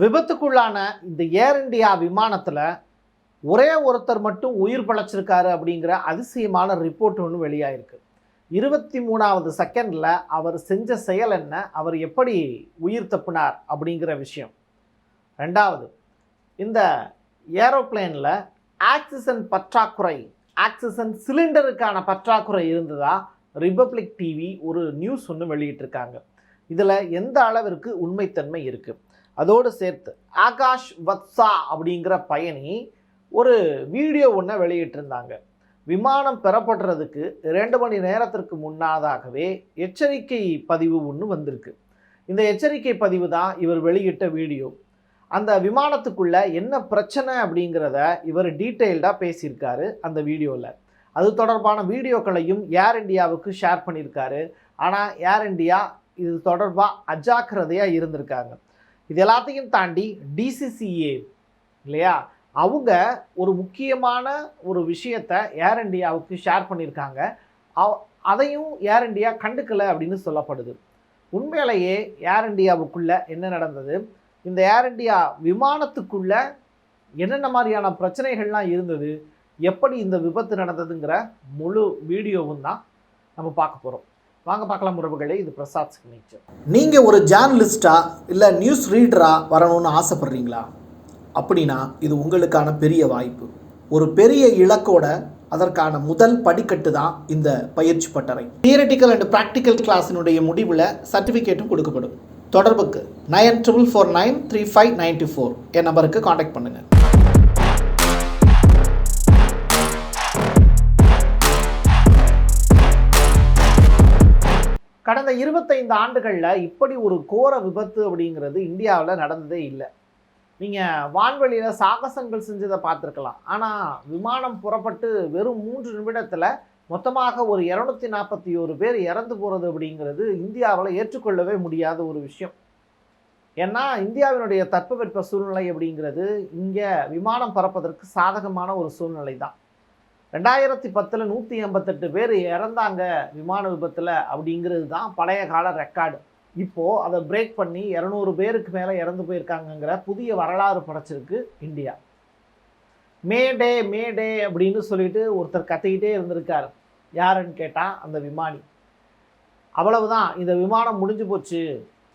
விபத்துக்குள்ளான இந்த ஏர் இண்டியா விமானத்தில் ஒரே ஒருத்தர் மட்டும் உயிர் பழச்சிருக்காரு அப்படிங்கிற அதிசயமான ரிப்போர்ட் ஒன்று வெளியாயிருக்கு. இருபத்தி மூணாவது செகண்டில் அவர் செஞ்ச செயல் என்ன? அவர் எப்படி உயிர் தப்பினார் அப்படிங்கிற விஷயம். ரெண்டாவது இந்த ஏரோப்ளேனில் ஆக்சிஜன் பற்றாக்குறை ஆக்சிஜன் சிலிண்டருக்கான பற்றாக்குறை இருந்ததா? ரிபப்ளிக் டிவி ஒரு நியூஸ் ஒன்று வெளியிட்டிருக்காங்க. இதில் எந்த அளவிற்கு உண்மைத்தன்மை இருக்குது அதோடு சேர்த்து ஆகாஷ் வத்சா அப்படிங்கிற பயணி ஒரு வீடியோ ஒன்றை வெளியிட்டிருந்தாங்க. விமானம் பெறப்படுறதுக்கு ரெண்டு மணி நேரத்திற்கு முன்னாதாகவே எச்சரிக்கை பதிவு ஒன்று வந்திருக்கு. இந்த எச்சரிக்கை பதிவு தான் இவர் வெளியிட்ட வீடியோ. அந்த விமானத்துக்குள்ள என்ன பிரச்சனை அப்படிங்கிறத இவர் டீட்டெயில்டாக பேசியிருக்காரு அந்த வீடியோவில் அது தொடர்பான வீடியோக்களையும் ஏர் இந்தியாவுக்கு ஷேர் பண்ணியிருக்காரு. ஆனால் ஏர் இந்தியா இது தொடர்பாக அஜாக்கிரதையாக இருந்திருக்காங்க. இது எல்லாத்தையும் தாண்டி டிசிசிஏ இல்லையா? அவங்க ஒரு முக்கியமான ஒரு விஷயத்தை ஏர் இந்தியாவுக்கு ஷேர் பண்ணியிருக்காங்க. அவ- அதையும் ஏர் இண்டியா கண்டுக்கலை அப்படின்னு சொல்லப்படுது. உண்மையிலேயே ஏர் இண்டியாவுக்குள்ளே என்ன நடந்தது? இந்த ஏர் இந்தியா விமானத்துக்குள்ள என்னென்ன மாதிரியான பிரச்சனைகள்லாம் இருந்தது? எப்படி இந்த விபத்து நடந்ததுங்கிற முழு வீடியோவும் தான் நம்ம பார்க்க போகிறோம் வாங்க பார்க்கலாம் உறவுகளே இது பிரசாத் சிக்னேச்சர் நீங்கள் ஒரு ஜேர்னலிஸ்டா இல்லை நியூஸ் ரீடராக வரணும்னு ஆசைப்படுறீங்களா? அப்படின்னா இது உங்களுக்கான பெரிய வாய்ப்பு. ஒரு பெரிய இலக்கோட அதற்கான முதல் படிக்கட்டு தான் இந்த பயிற்சி பட்டறை. தியரட்டிக்கல் அண்ட் ப்ராக்டிக்கல் கிளாஸினுடைய முடிவில் சர்டிஃபிகேட்டும் கொடுக்கப்படும். தொடர்புக்கு nine triple four nine three five ninety four என் நம்பருக்கு காண்டாக்ட் பண்ணுங்கள் கடந்த இருபத்தைந்து ஆண்டுகளில் இப்படி ஒரு கோர விபத்து அப்படிங்கிறது இந்தியாவில் நடந்ததே இல்லை. நீங்கள் வான்வெளியில் சாகசங்கள் செஞ்சதை பார்த்துருக்கலாம். ஆனால் விமானம் புறப்பட்டு வெறும் மூன்று நிமிடத்தில் மொத்தமாக ஒரு இரநூத்தி நாற்பத்தி ஒரு பேர் இறந்து போகிறது அப்படிங்கிறது இந்தியாவில் ஏற்றுக்கொள்ளவே முடியாத ஒரு விஷயம். ஏன்னா இந்தியாவினுடைய தட்பவெட்ப சூழ்நிலை அப்படிங்கிறது இங்கே விமானம் பறப்பதற்கு சாதகமான ஒரு சூழ்நிலை தான் ரெண்டாயிரத்தி பத்தில் நூற்றி எண்பத்தெட்டு பேர் இறந்தாங்க விமான விபத்தில் அப்படிங்கிறது தான் பழைய கால ரெக்கார்டு. இப்போது அதை பிரேக் பண்ணி இரநூறு பேருக்கு மேலே இறந்து போயிருக்காங்கங்கிற புதிய வரலாறு படைச்சிருக்கு இந்தியா. மேடே மேடே அப்படின்னு சொல்லிட்டு ஒருத்தர் கத்திக்கிட்டே இருந்திருக்கார். யாருன்னு கேட்டால் அந்த விமானி. அவ்வளவுதான். இந்த விமானம் முடிஞ்சு போச்சு.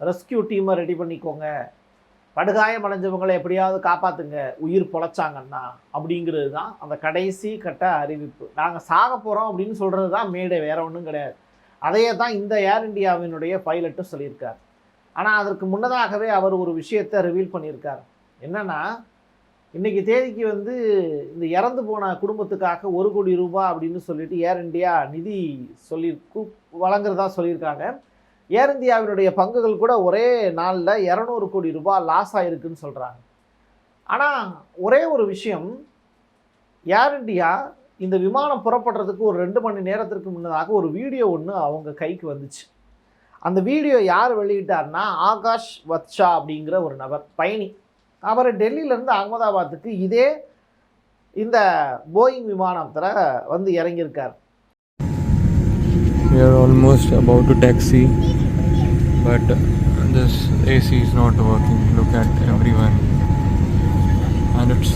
ரெஸ்கியூ டீமை ரெடி பண்ணிக்கோங்க. படுகாயம் அடைஞ்சவங்களை எப்படியாவது காப்பாற்றுங்க உயிர் பொழைச்சாங்கன்னா அப்படிங்கிறது தான் அந்த கடைசி கட்ட அறிவிப்பு. நாங்கள் சாக போகிறோம் அப்படின்னு சொல்கிறது தான் மேடை வேற ஒன்றும் கிடையாது. அதையே தான் இந்த ஏர் இந்தியாவினுடைய பைலட்டும் சொல்லியிருக்கார். ஆனால் அதற்கு முன்னதாகவே அவர் ஒரு விஷயத்தை ரிவீல் பண்ணியிருக்கார். என்னன்னா இன்றைக்கி தேதிக்கு வந்து இந்த இறந்து போன குடும்பத்துக்காக ஒரு கோடி ரூபாய் அப்படின்னு சொல்லிட்டு ஏர் இந்தியா நிதி சொல்லி வழங்குறதா சொல்லியிருக்காங்க. ஏர் இந்தியாவினுடைய பங்குகள் கூட ஒரே நாளில் இரநூறு கோடி ரூபாய் லாஸ் ஆகிருக்குன்னு சொல்கிறாங்க ஆனால் ஒரே ஒரு விஷயம் ஏர் இந்தியா இந்த விமானம் புறப்படுறதுக்கு ஒரு ரெண்டு மணி நேரத்திற்கு முன்னதாக ஒரு வீடியோ ஒன்று அவங்க கைக்கு வந்துச்சு. அந்த வீடியோ யார் வெளியிட்டார்னா ஆகாஷ் வத்ஷா அப்படிங்கிற ஒரு நபர் பயணி. அவர் டெல்லியிலேருந்து அகமதாபாத்துக்கு இதே இந்த போயிங் விமானத்தில் வந்து இறங்கியிருக்கார். We are almost about to taxi, but this AC is not working. Look at everyone, and it's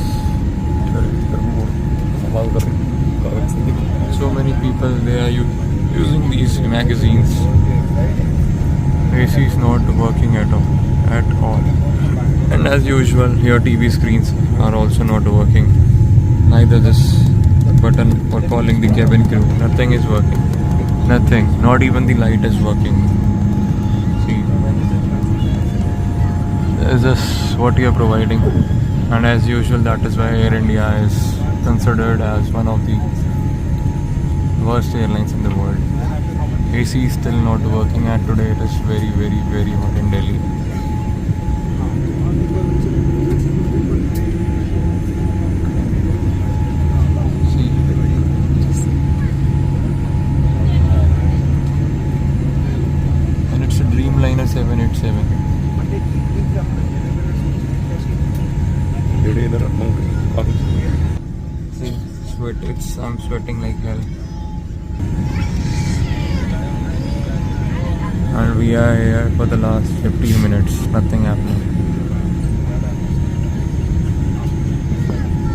so many people they are using these magazines. AC is not working at all, at all. And as usual, your TV screens are also not working. Neither this button for calling the cabin crew. Nothing is working. Nothing. Not even the light is working. Is this what you are providing? And as usual, that is why Air India is considered as one of the worst airlines in the world. AC is still not working, and today it is very, very, very hot in Delhi. sweat. It's I'm sweating like hell. And we are here for the last 15 minutes. Nothing happening.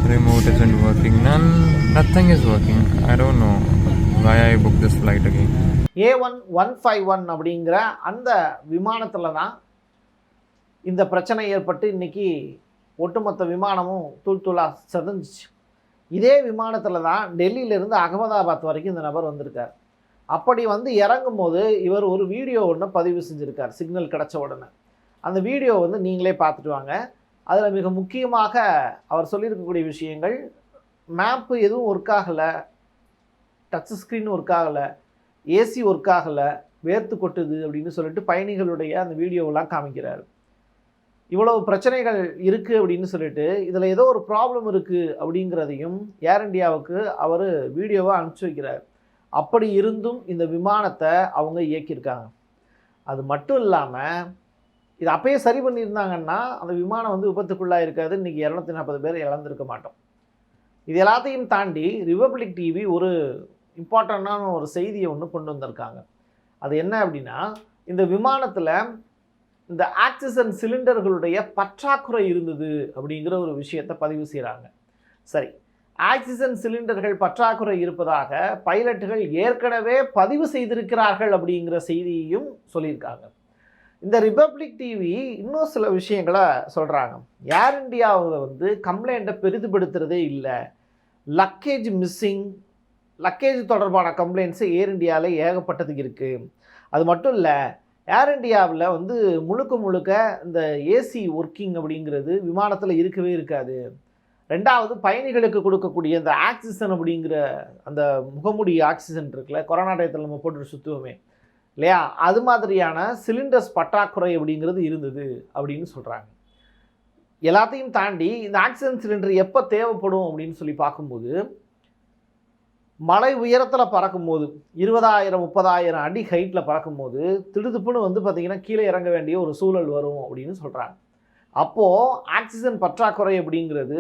Remote isn't working. None. Nothing is working. I don't know why I booked this flight again. A one one five one அப்படிங்கிற அந்த விமானத்தில் தான் இந்த பிரச்சனை ஏற்பட்டு இன்றைக்கி ஒட்டுமொத்த விமானமும் தூள் தூளாக செதஞ்சிச்சு இதே விமானத்தில் தான் டெல்லியிலேருந்து அகமதாபாத் வரைக்கும் இந்த நபர் வந்திருக்கார். அப்படி வந்து இறங்கும்போது இவர் ஒரு வீடியோ ஒன்று பதிவு செஞ்சுருக்கார் சிக்னல் கிடச்ச உடனே. அந்த வீடியோ வந்து நீங்களே பார்த்துட்டு வாங்க. அதில் மிக முக்கியமாக அவர் சொல்லியிருக்கக்கூடிய விஷயங்கள் மேப்பு எதுவும் ஒர்க் ஆகலை டச் ஸ்க்ரீன் ஒர்க் ஆகலை ஏசி ஒர்க் ஆகலை வேர்த்து கொட்டுது அப்படின்னு சொல்லிட்டு பயணிகளுடைய அந்த வீடியோவெலாம் காமிக்கிறார். இவ்வளவு பிரச்சனைகள் இருக்குது அப்படின்னு சொல்லிட்டு இதில் ஏதோ ஒரு ப்ராப்ளம் இருக்குது அப்படிங்கிறதையும் ஏர் இண்டியாவுக்கு அவர் வீடியோவை அனுப்பிச்சி வைக்கிறார். அப்படி இருந்தும் இந்த விமானத்தை அவங்க இயக்கியிருக்காங்க. அது மட்டும் இல்லாமல் இது அப்பயே சரி பண்ணியிருந்தாங்கன்னா அந்த விமானம் வந்து விபத்துக்குள்ளாக இருக்காது. இன்றைக்கி இரநூத்தி நாற்பது பேர் இழந்திருக்க மாட்டோம். இது எல்லாத்தையும் தாண்டி ரிபப்ளிக் டிவி ஒரு இம்பார்ட்டண்ட்டான ஒரு செய்தியை ஒன்று கொண்டு வந்திருக்காங்க. அது என்ன அப்படின்னா இந்த விமானத்தில் இந்த ஆக்சிஜன் சிலிண்டர்களுடைய பற்றாக்குறை இருந்தது அப்படிங்கிற ஒரு விஷயத்தை பதிவு செய்கிறாங்க சரி ஆக்சிஜன் சிலிண்டர்கள் பற்றாக்குறை இருப்பதாக பைலட்டுகள் ஏற்கனவே பதிவு செய்திருக்கிறார்கள் அப்படிங்கிற செய்தியையும் சொல்லியிருக்காங்க. இந்த ரிப்பப்ளிக் டிவி இன்னும் சில விஷயங்களை சொல்கிறாங்க ஏர் இந்தியாவில் வந்து கம்ப்ளைண்ட்டை பெரிதுபடுத்துறதே இல்லை. லக்கேஜ் மிஸ்ஸிங் லக்கேஜ் தொடர்பான கம்ப்ளைண்ட்ஸு ஏர் இண்டியாவில் ஏகப்பட்டது இருக்குது அது மட்டும் இல்லை ஏர் இண்டியாவில் வந்து முழுக்க முழுக்க இந்த ஏசி ஒர்க்கிங் அப்படிங்கிறது விமானத்தில் இருக்கவே இருக்காது. ரெண்டாவது பயணிகளுக்கு கொடுக்கக்கூடிய இந்த ஆக்சிஜன் அப்படிங்கிற அந்த முகமுடி ஆக்சிஜன் இருக்குல்ல கொரோனா டயத்தில் நம்ம போட்டு சுற்றுவோமே இல்லையா? அது மாதிரியான சிலிண்டர்ஸ் பற்றாக்குறை அப்படிங்கிறது இருந்தது அப்படின்னு சொல்கிறாங்க எல்லாத்தையும் தாண்டி இந்த ஆக்சிஜன் சிலிண்டர் எப்போ தேவைப்படும் அப்படின்னு சொல்லி பார்க்கும்போது மலை உயரத்தில் பறக்கும்போது இருபதாயிரம் முப்பதாயிரம் அடி ஹைட்டில் பறக்கும்போது திடுதுப்புன்னு வந்து பார்த்திங்கன்னா கீழே இறங்க வேண்டிய ஒரு சூழல் வரும் அப்படின்னு சொல்கிறாங்க அப்போது ஆக்சிஜன் பற்றாக்குறை அப்படிங்கிறது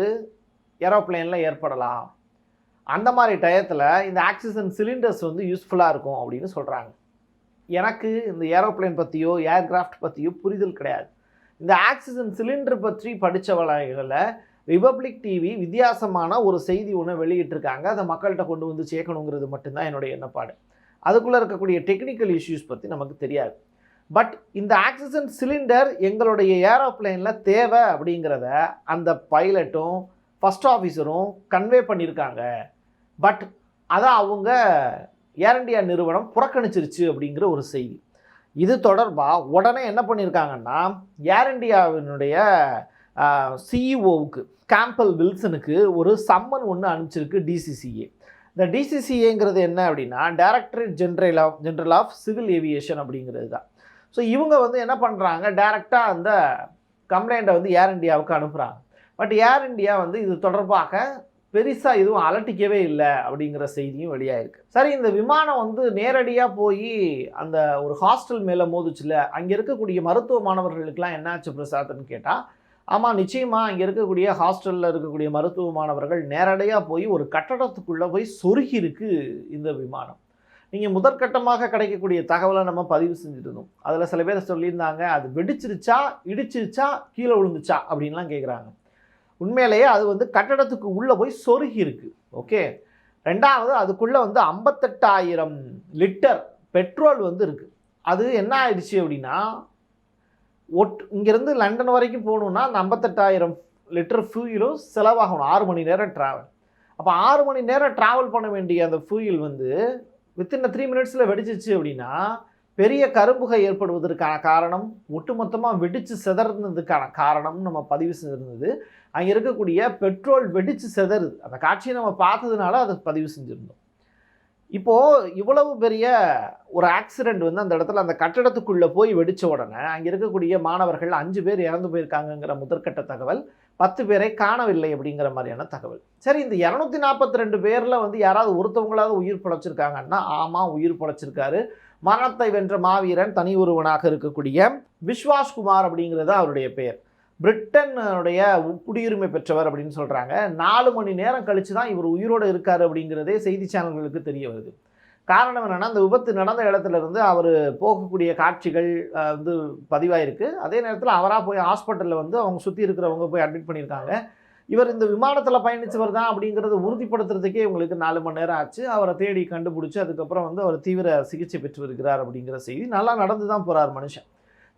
ஏரோப்ளேனில் ஏற்படலாம். அந்த மாதிரி டயத்தில் இந்த ஆக்சிஜன் சிலிண்டர்ஸ் வந்து யூஸ்ஃபுல்லாக இருக்கும் அப்படின்னு சொல்கிறாங்க எனக்கு இந்த ஏரோப்ளேன் பற்றியோ ஏர்கிராஃப்ட் பற்றியோ புரிதல் கிடையாது. இந்த ஆக்சிஜன் சிலிண்டர் பற்றி படித்த வகைகளில் ரிபப்ளிக் டிவி வித்தியாசமான ஒரு செய்தி ஒன்று வெளியிட்டிருக்காங்க. அதை மக்கள்கிட்ட கொண்டு வந்து சேர்க்கணுங்கிறது மட்டும்தான் என்னுடைய எண்ணப்பாடு. அதுக்குள்ளே இருக்கக்கூடிய டெக்னிக்கல் இஷ்யூஸ் பற்றி நமக்கு தெரியாது. பட் இந்த ஆக்சிஜன் சிலிண்டர் எங்களுடைய ஏரோப்ளைனில் தேவை அப்படிங்கிறத அந்த பைலட்டும் ஃபஸ்ட் ஆஃபீஸரும் கன்வே பண்ணியிருக்காங்க. பட் அதை அவங்க ஏர் இண்டியா நிறுவனம் புறக்கணிச்சிருச்சு அப்படிங்கிற ஒரு செய்தி. இது தொடர்பாக உடனே என்ன பண்ணியிருக்காங்கன்னா ஏர் இண்டியாவினுடைய சிஇஓவுக்கு கேம்பல் வில்சனுக்கு ஒரு சம்மன் ஒன்று அனுப்பிச்சிருக்கு டிசிசிஏ இந்த டிசிசிஏங்கிறது என்ன அப்படின்னா directorate general of general of civil aviation அப்படிங்கிறது தான். ஸோ இவங்க வந்து என்ன பண்ணுறாங்க டைரெக்டாக அந்த கம்ப்ளைண்ட்டை வந்து ஏர் இந்தியாவுக்கு அனுப்புகிறாங்க பட் ஏர் இண்டியா வந்து இது தொடர்பாக பெருசாக எதுவும் அலட்டிக்கவே இல்லை அப்படிங்கிற செய்தியும் வெளியாயிருக்கு. சரி இந்த விமானம் வந்து நேரடியாக போய் அந்த ஒரு ஹாஸ்டல் மேலே மோதுச்சுல அங்கே இருக்கக்கூடிய மருத்துவ மாணவர்களுக்கெல்லாம் என்னாச்சு பிரசாத்னு கேட்டால் ஆமாம் நிச்சயமாக அங்கே இருக்கக்கூடிய ஹாஸ்டலில் இருக்கக்கூடிய மருத்துவ மாணவர்கள் நேரடியாக போய் ஒரு கட்டடத்துக்குள்ளே போய் சொருகி இருக்குது இந்த விமானம். நீங்கள் முதற்கட்டமாக கிடைக்கக்கூடிய தகவலை நம்ம பதிவு செஞ்சுருந்தோம். அதில் சில பேர் சொல்லியிருந்தாங்க அது வெடிச்சிருச்சா இடிச்சிருச்சா கீழே விழுந்துச்சா அப்படின்லாம் கேட்குறாங்க உண்மையிலேயே அது வந்து கட்டடத்துக்கு உள்ளே போய் சொருகி இருக்குது ஓகே? ரெண்டாவது அதுக்குள்ளே வந்து ஐம்பத்தெட்டாயிரம் லிட்டர் பெட்ரோல் வந்து இருக்குது அது என்ன ஆயிடுச்சு அப்படின்னா ஒட் இங்கேருந்து லண்டன் வரைக்கும் போகணுன்னா அந்த ஐம்பத்தெட்டாயிரம் லிட்டர் ஃபியூயிலும் செலவாகணும். ஆறு மணி நேரம் ட்ராவல் அப்போ ஆறு மணி நேரம் ட்ராவல் பண்ண வேண்டிய அந்த ஃபியூயில் வந்து வித்தின் த்ரீ மினிட்ஸில் வெடிச்சிச்சு அப்படின்னா பெரிய கரும்புகை ஏற்படுவதற்கான காரணம் ஒட்டுமொத்தமாக வெடித்து சிதறதுக்கான காரணம் நம்ம பதிவு செஞ்சுருந்தது. அங்கே இருக்கக்கூடிய பெட்ரோல் வெடித்து சிதறுது. அந்த காட்சியை நம்ம பார்த்ததுனால அதை பதிவு செஞ்சுருந்தோம். இப்போது இவ்வளவு பெரிய ஒரு ஆக்சிடெண்ட் வந்து அந்த இடத்துல அந்த கட்டடத்துக்குள்ளே போய் வெடித்த உடனே அங்கே இருக்கக்கூடிய மாணவர்கள் அஞ்சு பேர் இறந்து போயிருக்காங்கங்கிற முதற்கட்ட தகவல் பத்து பேரை காணவில்லை அப்படிங்கிற மாதிரியான தகவல். சரி இந்த இரநூத்தி நாற்பத்தி ரெண்டு பேரில் வந்து யாராவது ஒருத்தவங்களாவது உயிர் பிழைச்சிருக்காங்கன்னா ஆமாம் உயிர் பிழைச்சிருக்காரு. மரணத்தை வென்ற மாவீரன் தனி ஒருவனாக இருக்கக்கூடிய விஸ்வாஸ்குமார் அப்படிங்கிறது அவருடைய பெயர். பிரிட்டனுடைய குடியுரிமை பெற்றவர் அப்படின்னு சொல்கிறாங்க நாலு மணி நேரம் கழித்து தான் இவர் உயிரோடு இருக்கார் அப்படிங்கிறதே செய்தி சேனல்களுக்கு தெரிய வருது. காரணம் என்னென்னா அந்த விபத்து நடந்த இடத்துல இருந்து அவர் போகக்கூடிய காட்சிகள் வந்து பதிவாயிருக்கு. அதே நேரத்தில் அவராக போய் ஹாஸ்பிட்டலில் வந்து அவங்க சுற்றி இருக்கிறவங்க போய் அட்மிட் பண்ணியிருக்காங்க. இவர் இந்த விமானத்தில் பயணித்தவர் தான் அப்படிங்கிறத உறுதிப்படுத்துறதுக்கே இவங்களுக்கு நாலு மணி நேரம் ஆச்சு. அவரை தேடி கண்டுபிடிச்சி அதுக்கப்புறம் வந்து அவர் தீவிர சிகிச்சை பெற்று வருகிறார் அப்படிங்கிற செய்தி நல்லா நடந்து தான் போகிறார் மனுஷன்.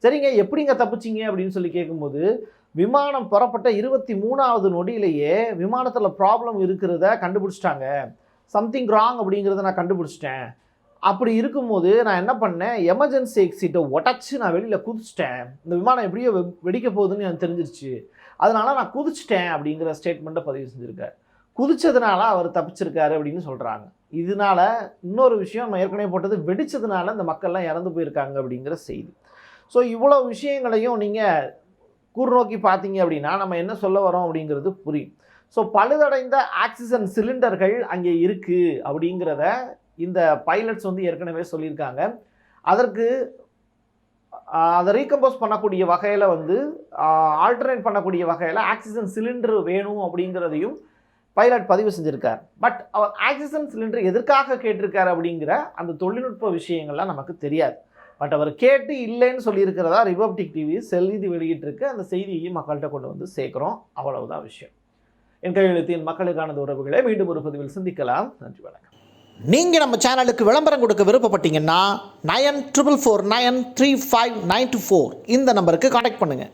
சரிங்க எப்படிங்க தப்பிச்சிங்க? அப்படின்னு சொல்லி கேட்கும்போது விமானம் புறப்பட்ட இருபத்தி மூணாவது நொடியிலேயே விமானத்தில் ப்ராப்ளம் இருக்கிறத கண்டுபிடிச்சிட்டாங்க. சம்திங் ராங் அப்படிங்கிறத நான் கண்டுபிடிச்சிட்டேன். அப்படி இருக்கும்போது நான் என்ன பண்ணேன்? எமர்ஜென்சி எக்ஸிட்டை உடச்சி நான் வெளியில் குதிச்சிட்டேன். இந்த விமானம் எப்படியோ வெ- வெடிக்க போகுதுன்னு எனக்கு தெரிஞ்சிருச்சு. அதனால நான் குதிச்சிட்டேன் அப்படிங்கிற ஸ்டேட்மெண்ட்டை பதிவு செஞ்சுருக்கார். குதிச்சதுனால அவர் தப்பிச்சிருக்காரு அப்படின்னு சொல்கிறாங்க இதனால இன்னொரு விஷயம் நம்ம ஏற்கனவே போட்டது வெடிச்சதுனால இந்த மக்கள்லாம் இறந்து போயிருக்காங்க அப்படிங்கிற செய்தி. ஸோ இவ்வளோ விஷயங்களையும் நீங்கள் கூர்நோக்கி பார்த்தீங்க அப்படின்னா நம்ம என்ன சொல்ல வரோம் அப்படிங்கிறது புரியும். ஸோ பழுதடைந்த ஆக்சிஜன் சிலிண்டர்கள் அங்கே இருக்குது அப்படிங்கிறத இந்த பைலட்ஸ் வந்து ஏற்கனவே சொல்லியிருக்காங்க. அதற்கு அதை ரீகம்போஸ் பண்ணக்கூடிய வகையில் வந்து ஆல்டர்னேட் பண்ணக்கூடிய வகையில் ஆக்சிஜன் சிலிண்டர் வேணும் அப்படிங்கிறதையும் பைலட் பதிவு செஞ்சுருக்கார். பட் அவர் ஆக்சிஜன் சிலிண்டர் எதற்காக கேட்டிருக்கார் அப்படிங்கிற அந்த தொழில்நுட்ப விஷயங்கள்லாம் நமக்கு தெரியாது. பட் அவர் கேட்டு இல்லைன்னு சொல்லியிருக்கிறதா ரிபப்ளிக் டிவி செய்தி வெளியிட்டிருக்கு. அந்த செய்தியை மக்கள்கிட்ட கொண்டு வந்து சேர்க்குறோம். அவ்வளவுதான் விஷயம். என் கையெழுத்தின் மக்களுக்கானது உறவுகளை மீண்டும் ஒரு பதிவில் சந்திக்கலாம். நன்றி வணக்கம். நீங்கள் நம்ம சேனலுக்கு விளம்பரம் கொடுக்க விருப்பப்பட்டீங்கன்னா nine triple four nine three five nine two four இந்த நம்பருக்கு காண்டாக்ட் பண்ணுங்கள்